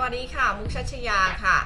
สวัสดีค่ะ มุกชัชยาค่ะ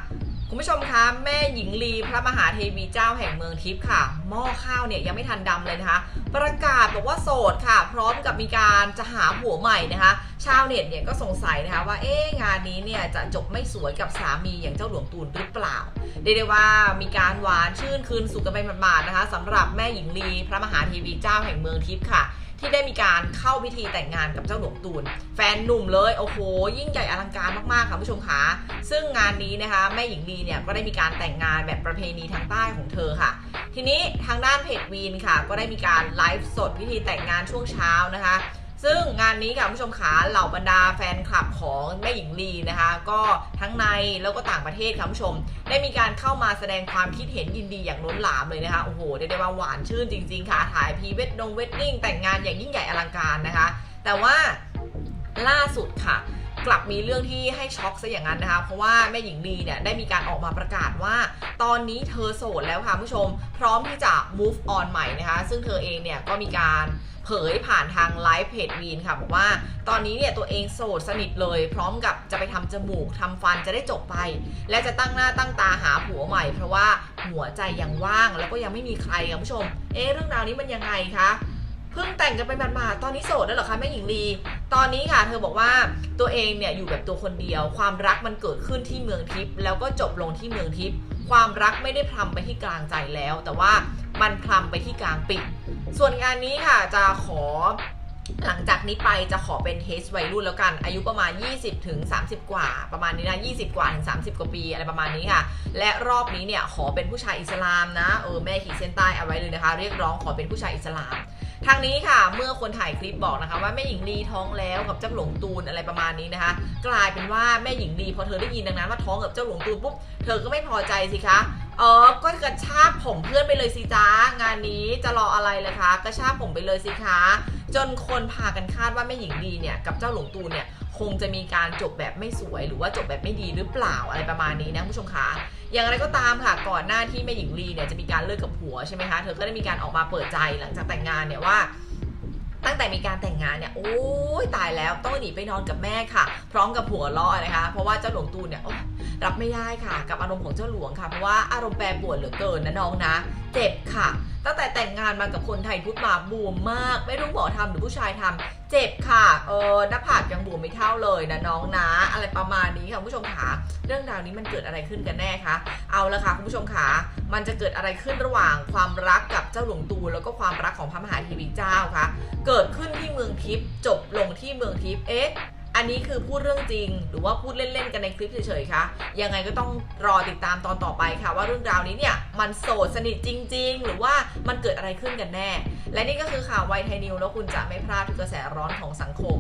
คุณผู้ชมคะแม่หญิงลีพระมหาเทวีเจ้าแห่งเมืองทิพย์ค่ะ หม้อข้าวเนี่ยยังไม่ทันดำเลยนะคะ ประกาศบอกว่าโสดค่ะ พร้อมกับมีการจะหาผัวใหม่นะคะ ชาวเน็ตเนี่ยก็สงสัยนะคะว่าเอ๊ะงานนี้เนี่ยจะจบไม่สวยกับสามีอย่างเจ้าหลวงตูนหรือเปล่าเรียกได้ว่ามีการหวานชื่นคืนสุขกันไปหมาดๆนะคะสำหรับแม่หญิงลีพระมหาเทวีเจ้าแห่งเมืองทิพย์ค่ะ ที่ได้มีการเข้าพิธีแต่งงานกับเจ้าหลวงตูน แฟนหนุ่มเลยโอ้โห ยิ่งใหญ่อลังการมากๆค่ะผู้ชมคะซึ่งงานนี้นะคะแม่หญิงลีเนี่ยก็ได้มีการแต่งงานแบบประเพณีทางใต้ของเธอค่ะ ทีนี้ทางด้านเพจวีนค่ะ ก็ได้มีการไลฟ์สดพิธีแต่งงานช่วงเช้านะคะ ซึ่งงานนี้ค่ะคุณผู้ชมขาเหล่าบรรดาแฟนคลับของแม่หญิงลีนะคะ ก็ทั้งในแล้วก็ต่างประเทศค่ะคุณผู้ชม ได้มีการเข้ามาแสดงความคิดเห็นยินดีอย่างล้นหลามเลยนะคะโอ้โหได้ได้ว่าหวานชื่นจริง ๆ ค่ะถ่ายพีเวดดงเวดดิ้งแต่งงานอย่างยิ่งใหญ่อลังการนะคะ แต่ว่าล่าสุดค่ะ กลับมีเรื่องที่ให้ช็อกซะอย่างนั้นนะคะ เพราะว่าแม่หญิงลีเนี่ยได้มีการออกมาประกาศว่า ตอนนี้เธอโสดแล้วค่ะผู้ชม พร้อมที่จะ move on ใหม่นะคะ ซึ่งเธอเองเนี่ยก็มีการเผยผ่านทางไลฟ์เพจวีนค่ะ บอกว่าตอนนี้เนี่ยตัวเองโสดสนิทเลย พร้อมกับจะไปทำจมูกทำฟันจะได้จบไป และจะตั้งหน้าตั้งตาหาผัวใหม่ เพราะว่าหัวใจยังว่างแล้วก็ยังไม่มีใครค่ะผู้ชม เอ๊ะเรื่องราวนี้มันยังไงคะ เพิ่งแต่งกันไปหมาดๆตอนนี้โสดแล้วเหรอคะแม่หญิงลี ตอนนี้ค่ะ เธอบอกว่าตัวเองเนี่ยอยู่แบบตัวคนเดียว ความรักมันเกิดขึ้นที่เมืองทิพย์แล้วก็จบลงที่เมืองทิพย์ความรักไม่ได้พลัมไปที่กลางใจแล้ว แต่ว่ามันพลัมไปที่กลางปีกส่วนงานนี้ค่ะจะขอหลังจากนี้ไปจะขอเป็นเทสวัยรุ่นแล้วกัน อายุประมาณ 20ถึง30 กว่า ประมาณนี้นะ 20 กว่าถึง30 กว่าปีอะไรประมาณนี้ค่ะ และรอบนี้เนี่ยขอเป็นผู้ชายอิสลามนะ เออแม่ขีดเส้นใต้เอาไว้เลยนะคะ เรียกร้องขอเป็นผู้ชายอิสลาม ทางนี้ค่ะ เมื่อคนถ่ายคลิปบอกนะคะ ว่าแม่หญิงลีท้องแล้วกับเจ้าหลวงตูนอะไรประมาณนี้นะคะ กลายเป็นว่าแม่หญิงลีพอเธอได้ยินดังนั้นว่าท้องกับเจ้าหลวงตูนปุ๊บเธอก็ไม่พอใจสิคะเออก็กระชากผมเพื่อนไปเลยสิจ้างานนี้จะรออะไรเลยคะกระชากผมไปเลยสิคะ จนคนพากันคาดว่าแม่หญิงลีเนี่ยกับเจ้าหลวงตูนเนี่ยคงจะมีการจบแบบไม่สวย หรือว่าจบแบบไม่ดีหรือเปล่าอะไรประมาณนี้นะผู้ชมคะอย่างไรก็ตามค่ะก่อนหน้าที่แม่หญิงลีเนี่ยจะมีการเลิกกับผัวใช่ไหมคะเธอก็ได้มีการออกมาเปิดใจหลังจากแต่งงานเนี่ยว่าตั้งแต่มีการแต่งงานเนี่ยโอ้ยตายแล้วต้องหนีไปนอนกับแม่ค่ะ พร้อมกับผัวล้อนะคะ เพราะว่าเจ้าหลวงตูนเนี่ย รับไม่ได้ค่ะ กับอารมณ์ของเจ้าหลวงค่ะ เพราะว่าอารมณ์แปรปรวนเหลือเกินนะน้องนะ เจ็บค่ะ ตั้งแต่แต่งงานมากับคนไทยพุทธมาบวมมาก ไม่รู้หมอทำหรือผู้ชายทำเจ็บค่ะเออหน้าผากยังบวมไม่เท่าเลยนะน้องนะ อะไรประมาณนี้ค่ะคุณผู้ชมขาเรื่องราวนี้มันเกิดอะไรขึ้นกันแน่คะเอาละค่ะคุณผู้ชมขามันจะเกิดอะไรขึ้นระหว่างความรักกับเจ้าหลวงตูนแล้วก็ความรักของพระมหาเทวีเจ้าคะเกิดขึ้นที่เมืองทิพย์จบลงที่เมืองทิพย์เอ๊ะ อันนี้คือพูดเรื่องจริง หรือว่าพูดเล่นๆกันในคลิปเฉยๆคะยังไงก็ต้องรอติดตามตอนต่อไปค่ะ ว่าเรื่องราวนี้เนี่ยมันโสดสนิทจริง ๆ หรือว่ามันเกิดอะไรขึ้นกันแน่ และนี่ก็คือข่าวไวไทยนิวแล้วคุณจะไม่พลาดทุกกระแสร้อนของสังคม